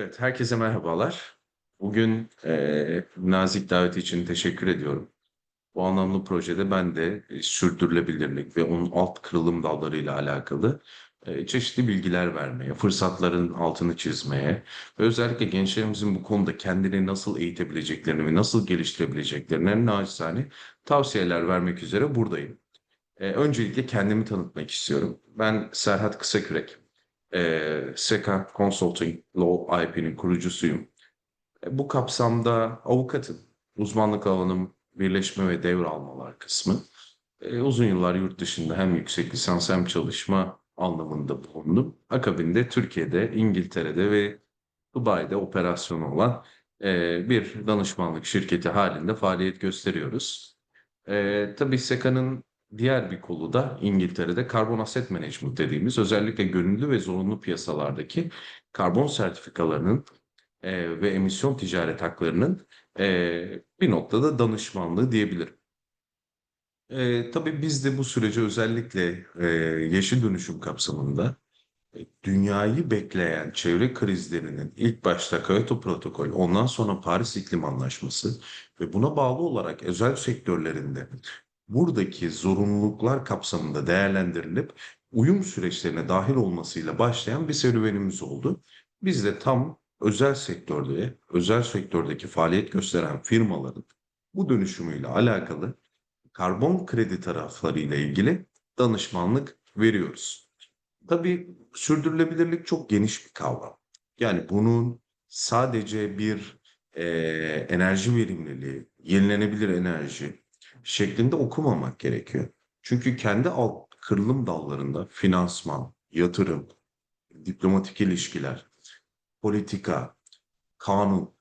Evet, herkese merhabalar. Bugün eee, nazik davet için teşekkür ediyorum. Bu anlamlı projede ben de e, sürdürülebilirlik ve onun alt kırılım dallarıyla alakalı e, çeşitli bilgiler vermeye, fırsatların altını çizmeye ve özellikle gençlerimizin bu konuda kendini nasıl eğitebileceklerini ve nasıl geliştirebileceklerine naçizane tavsiyeler vermek üzere buradayım. E, öncelikle kendimi tanıtmak istiyorum. Ben Serhat Kısakürek. E, Seka Consulting Law IP'nin kurucusuyum. E, Bu kapsamda avukatım. Uzmanlık alanım birleşme ve devralmalar kısmı. E, uzun yıllar yurt dışında hem yüksek lisans hem çalışma anlamında bulundum. Akabinde Türkiye'de, İngiltere'de ve Dubai'de operasyonu olan e, bir danışmanlık şirketi halinde faaliyet gösteriyoruz. E, tabii Seka'nın diğer bir kolu da İngiltere'de Carbon Asset Management dediğimiz özellikle gönüllü ve zorunlu piyasalardaki karbon sertifikalarının e, ve emisyon ticaret haklarının e, bir noktada danışmanlığı diyebilirim. E, tabii biz de bu sürece özellikle e, yeşil dönüşüm kapsamında e, dünyayı bekleyen çevre krizlerinin ilk başta Kyoto Protokolü, ondan sonra Paris İklim Anlaşması ve buna bağlı olarak özel sektörlerinde buradaki zorunluluklar kapsamında değerlendirilip uyum süreçlerine dahil olmasıyla başlayan bir serüvenimiz oldu. Biz de tam özel sektörde, özel sektördeki faaliyet gösteren firmaların bu dönüşümüyle alakalı karbon kredi taraflarıyla ilgili danışmanlık veriyoruz. Tabii sürdürülebilirlik çok geniş bir kavram. Yani bunun sadece bir eee, enerji verimliliği, yenilenebilir enerji şeklinde okumamak gerekiyor. Çünkü kendi alt kırılım dallarında finansman, yatırım, diplomatik ilişkiler, politika, kanun,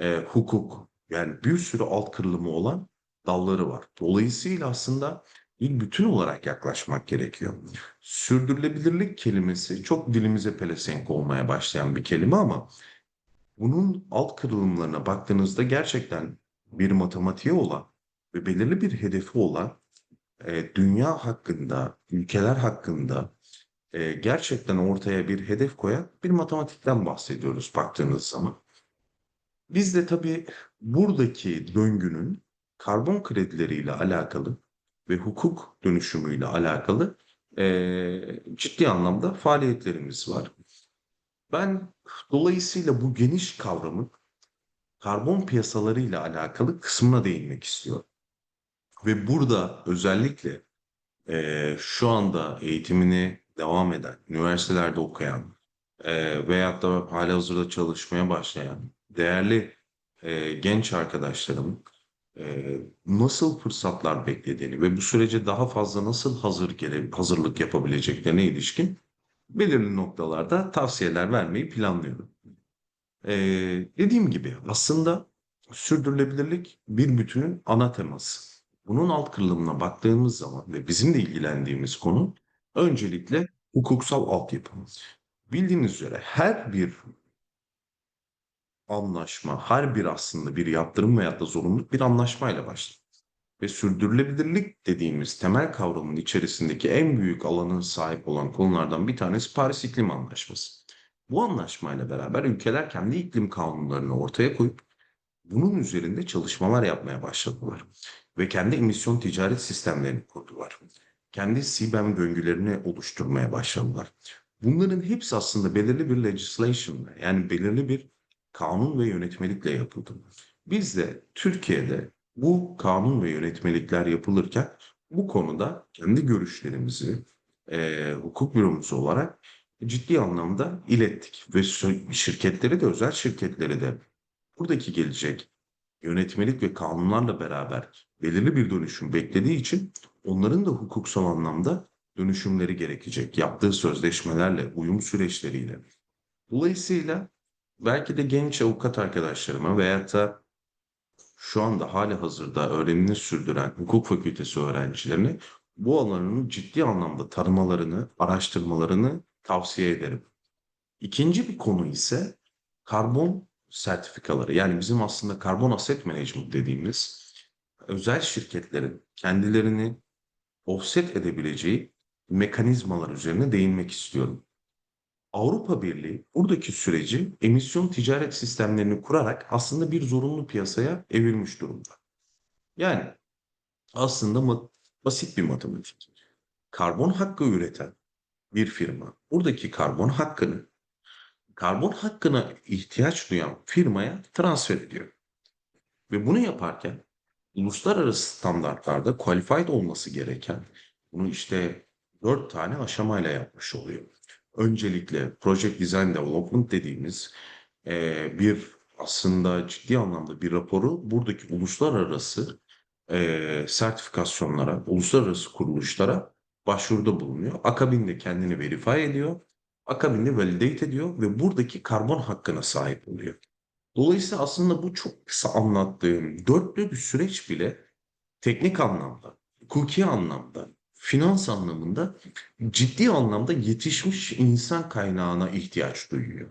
eee, hukuk yani bir sürü alt kırılımı olan dalları var. Dolayısıyla aslında bir bütün olarak yaklaşmak gerekiyor. Sürdürülebilirlik kelimesi çok dilimize pelesenk olmaya başlayan bir kelime ama bunun alt kırılımlarına baktığınızda gerçekten bir matematiğe olan ve belirli bir hedefi olan e, dünya hakkında, ülkeler hakkında e, gerçekten ortaya bir hedef koyan bir matematikten bahsediyoruz baktığınız zaman. Biz de tabii buradaki döngünün karbon kredileriyle alakalı ve hukuk dönüşümüyle alakalı eee, ciddi anlamda faaliyetlerimiz var. Ben dolayısıyla bu geniş kavramın karbon piyasalarıyla alakalı kısmına değinmek istiyorum. Ve burada özellikle eee, şu anda eğitimini devam eden, üniversitelerde okuyan eee veyahut da halihazırda çalışmaya başlayan değerli eee, genç arkadaşlarım eee, nasıl fırsatlar beklediğini ve bu sürece daha fazla nasıl hazır gele, hazırlık yapabileceklerine ilişkin belirli noktalarda tavsiyeler vermeyi planlıyorum. Eee, dediğim gibi aslında sürdürülebilirlik bir bütünün ana teması. Bunun alt kırılımına baktığımız zaman ve bizim de ilgilendiğimiz konu öncelikle hukuksal altyapı. Bildiğiniz üzere her bir anlaşma, her bir aslında bir yaptırım veyahut da zorunluluk bir anlaşmayla başlar. Ve sürdürülebilirlik dediğimiz temel kavramın içerisindeki en büyük alanın sahip olan konulardan bir tanesi Paris İklim Anlaşması. Bu anlaşmayla beraber ülkeler kendi iklim kanunlarını ortaya koyup bunun üzerinde çalışmalar yapmaya başladılar. Ve kendi emisyon ticaret sistemlerini kurdular. Kendi CBAM döngülerini oluşturmaya başladılar. Bunların hepsi aslında belirli bir legislation'la yani belirli bir kanun ve yönetmelikle yapıldı. Biz de Türkiye'de bu kanun ve yönetmelikler yapılırken bu konuda kendi görüşlerimizi eee, hukuk büromuzu olarak ciddi anlamda ilettik ve şirketleri de özel şirketleri de buradaki gelecek yönetmelik ve kanunlarla beraber belirli bir dönüşüm beklediği için onların da hukuksal anlamda dönüşümleri gerekecek. Yaptığı sözleşmelerle, uyum süreçleriyle. Dolayısıyla belki de genç avukat arkadaşlarıma veyahut da şu anda hali hazırda öğrenimini sürdüren hukuk fakültesi öğrencilerine bu alanın ciddi anlamda tanımalarını, araştırmalarını tavsiye ederim. İkinci bir konu ise karbon sertifikaları. Yani bizim aslında karbon asset management dediğimiz özel şirketlerin kendilerini offset edebileceği mekanizmalar üzerine değinmek istiyorum. Avrupa Birliği buradaki süreci emisyon ticaret sistemlerini kurarak aslında bir zorunlu piyasaya evirmiş durumda. Yani aslında basit bir matematik. Karbon hakkı üreten bir firma buradaki karbon hakkını karbon hakkına ihtiyaç duyan firmaya transfer ediyor. Ve bunu yaparken uluslararası standartlarda qualified olması gereken bunu işte dört tane aşamayla yapmış oluyor. Öncelikle Project Design Development dediğimiz eee, bir aslında ciddi anlamda bir raporu buradaki uluslararası eee, sertifikasyonlara, uluslararası kuruluşlara başvuruda bulunuyor. Akabinde kendini verify ediyor. Akabinde validate ediyor ve buradaki karbon hakkına sahip oluyor. Dolayısıyla aslında bu çok kısa anlattığım dörtlü bir süreç bile teknik anlamda, hukuki anlamda, finans anlamında ciddi anlamda yetişmiş insan kaynağına ihtiyaç duyuyor.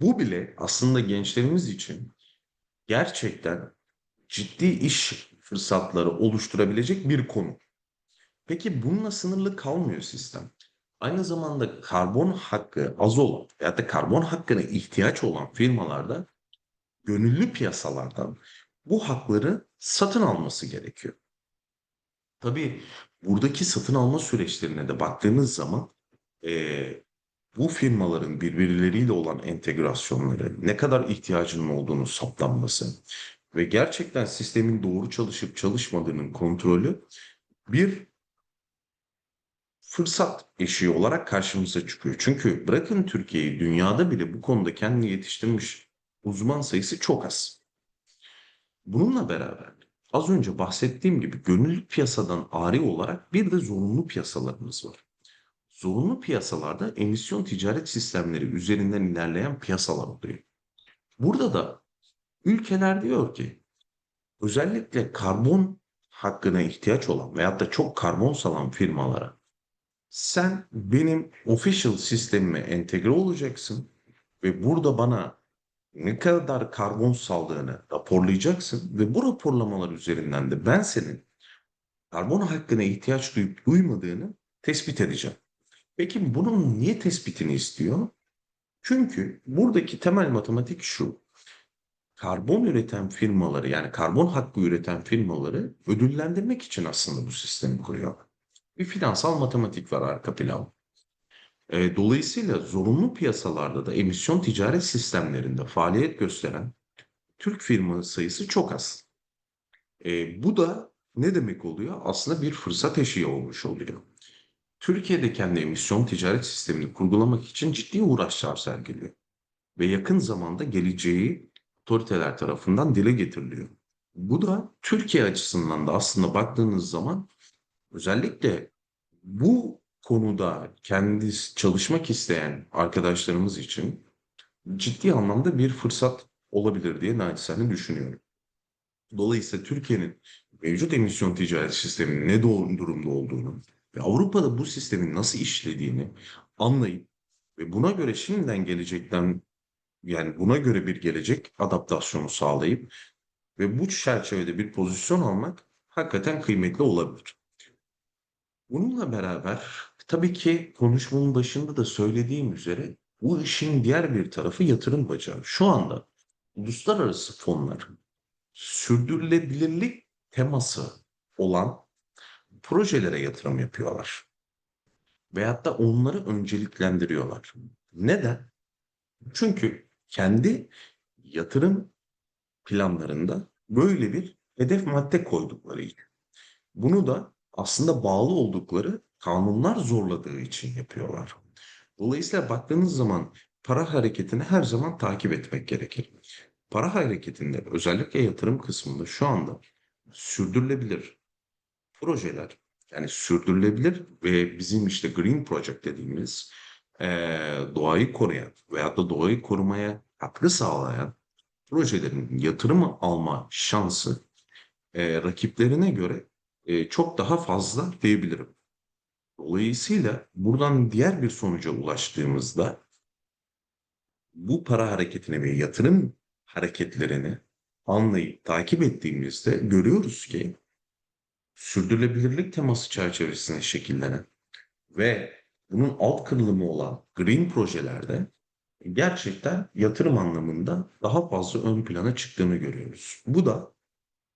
Bu bile aslında gençlerimiz için gerçekten ciddi iş fırsatları oluşturabilecek bir konu. Peki bununla sınırlı kalmıyor sistem. Aynı zamanda karbon hakkı az olan veyahut da karbon hakkına ihtiyaç olan firmalarda gönüllü piyasalardan bu hakları satın alması gerekiyor. Tabii buradaki satın alma süreçlerine de baktığınız zaman eee, bu firmaların birbirleriyle olan entegrasyonları, ne kadar ihtiyacının olduğunu saptanması ve gerçekten sistemin doğru çalışıp çalışmadığının kontrolü bir fırsat eşiği olarak karşımıza çıkıyor. Çünkü bırakın Türkiye'yi, dünyada bile bu konuda kendini yetiştirmiş uzman sayısı çok az. Bununla beraber az önce bahsettiğim gibi gönüllü piyasadan ari olarak bir de zorunlu piyasalarımız var. Zorunlu piyasalarda emisyon ticaret sistemleri üzerinden ilerleyen piyasalar oluyor. Burada da ülkeler diyor ki özellikle karbon hakkına ihtiyaç olan veyahut da çok karbon salan firmalara sen benim official sistemime entegre olacaksın ve burada bana ne kadar karbon saldığını raporlayacaksın ve bu raporlamalar üzerinden de ben senin karbon hakkına ihtiyaç duyup duymadığını tespit edeceğim. Peki bunun niye tespitini istiyor? Çünkü buradaki temel matematik şu. Karbon üreten firmaları yani karbon hakkı üreten firmaları ödüllendirmek için aslında bu sistemi kuruyor. Bir finansal matematik var arka plan. E, dolayısıyla zorunlu piyasalarda da emisyon ticaret sistemlerinde faaliyet gösteren Türk firma sayısı çok az. E, bu da ne demek oluyor? Aslında bir fırsat eşiği olmuş oluyor. Türkiye'de kendi emisyon ticaret sistemini kurgulamak için ciddi uğraşlar sergiliyor. Ve yakın zamanda geleceği otoriteler tarafından dile getiriliyor. Bu da Türkiye açısından da aslında baktığınız zaman özellikle bu konuda kendisi çalışmak isteyen arkadaşlarımız için ciddi anlamda bir fırsat olabilir diye naçizane düşünüyorum. Dolayısıyla Türkiye'nin mevcut emisyon ticaret sisteminin ne doğru durumda olduğunu ve Avrupa'da bu sistemin nasıl işlediğini anlayıp ve buna göre şimdiden gelecekten yani buna göre bir gelecek adaptasyonu sağlayıp ve bu çerçevede bir pozisyon almak hakikaten kıymetli olabilir. Bununla beraber tabii ki konuşmanın başında da söylediğim üzere bu işin diğer bir tarafı yatırım bacağı. Şu anda uluslararası fonlar sürdürülebilirlik teması olan projelere yatırım yapıyorlar. Veyahut da onları önceliklendiriyorlar. Neden? Çünkü kendi yatırım planlarında böyle bir hedef madde koydukları için. Bunu da aslında bağlı oldukları kanunlar zorladığı için yapıyorlar. Dolayısıyla baktığınız zaman para hareketini her zaman takip etmek gerekir. Para hareketinde özellikle yatırım kısmında şu anda sürdürülebilir projeler yani sürdürülebilir ve bizim işte Green Project dediğimiz eee, doğayı koruyan veyahut da doğayı korumaya katkı sağlayan projelerin yatırım alma şansı eee, rakiplerine göre eee, çok daha fazla diyebilirim. Dolayısıyla buradan diğer bir sonuca ulaştığımızda bu para hareketini ve yatırım hareketlerini anlayıp takip ettiğimizde görüyoruz ki sürdürülebilirlik teması çerçevesinde şekillenen ve bunun alt kırılımı olan green projelerde gerçekten yatırım anlamında daha fazla ön plana çıktığını görüyoruz. Bu da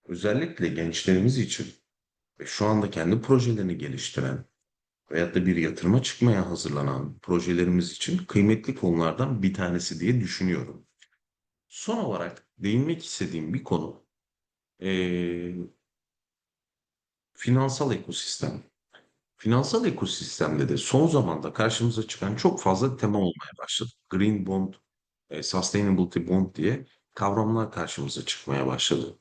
özellikle gençlerimiz için şu anda kendi projelerini geliştiren veyahut da bir yatırıma çıkmaya hazırlanan projelerimiz için kıymetli konulardan bir tanesi diye düşünüyorum. Son olarak değinmek istediğim bir konu eee, finansal ekosistem. Finansal ekosistemde de son zamanda karşımıza çıkan çok fazla tema olmaya başladı. Green Bond, e, Sustainability Bond diye kavramlar karşımıza çıkmaya başladı.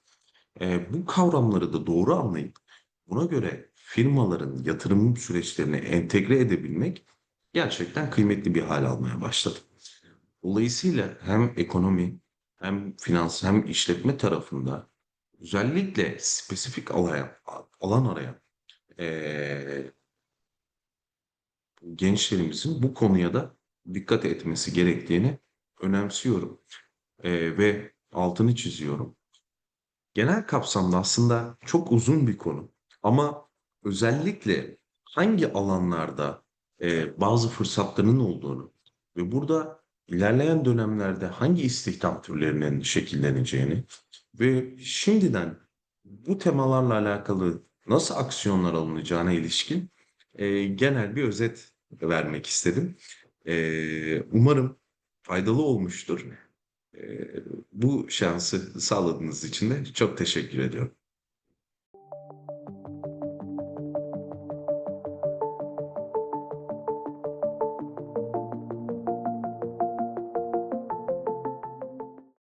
E, bu kavramları da doğru anlayıp buna göre firmaların yatırım süreçlerine entegre edebilmek gerçekten kıymetli bir hal almaya başladı. Dolayısıyla hem ekonomi hem finans hem işletme tarafında özellikle spesifik alan, alan arayan eee, gençlerimizin bu konuya da dikkat etmesi gerektiğini önemsiyorum Eee, ve altını çiziyorum. Genel kapsamda aslında çok uzun bir konu ama özellikle hangi alanlarda eee, bazı fırsatların olduğunu ve burada ilerleyen dönemlerde hangi istihdam türlerinin şekilleneceğini ve şimdiden bu temalarla alakalı nasıl aksiyonlar alınacağına ilişkin eee, genel bir özet vermek istedim. Eee, umarım faydalı olmuştur. Eee, bu şansı sağladığınız için de çok teşekkür ediyorum.